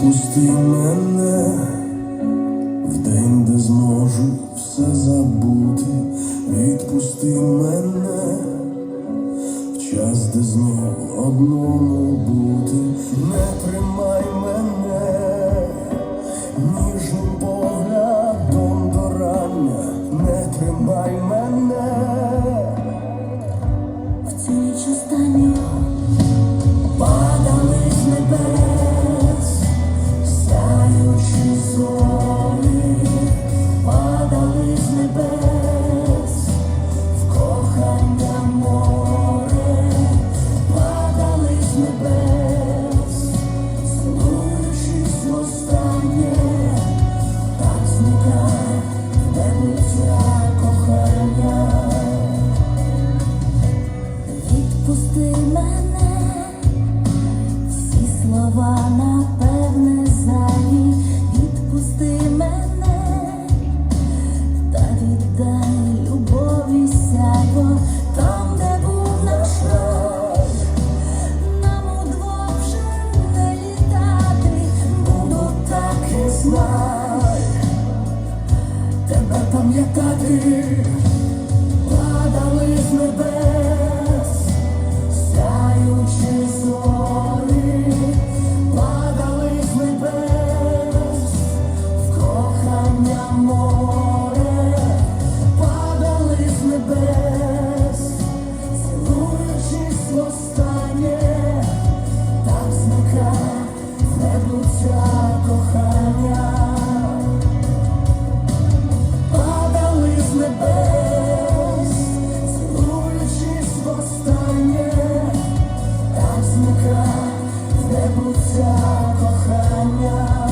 Відпусти мене. В день, де зможу все забути, відпусти мене. В час, де знову одному бути, не тримай. that Зника, де буття кохання.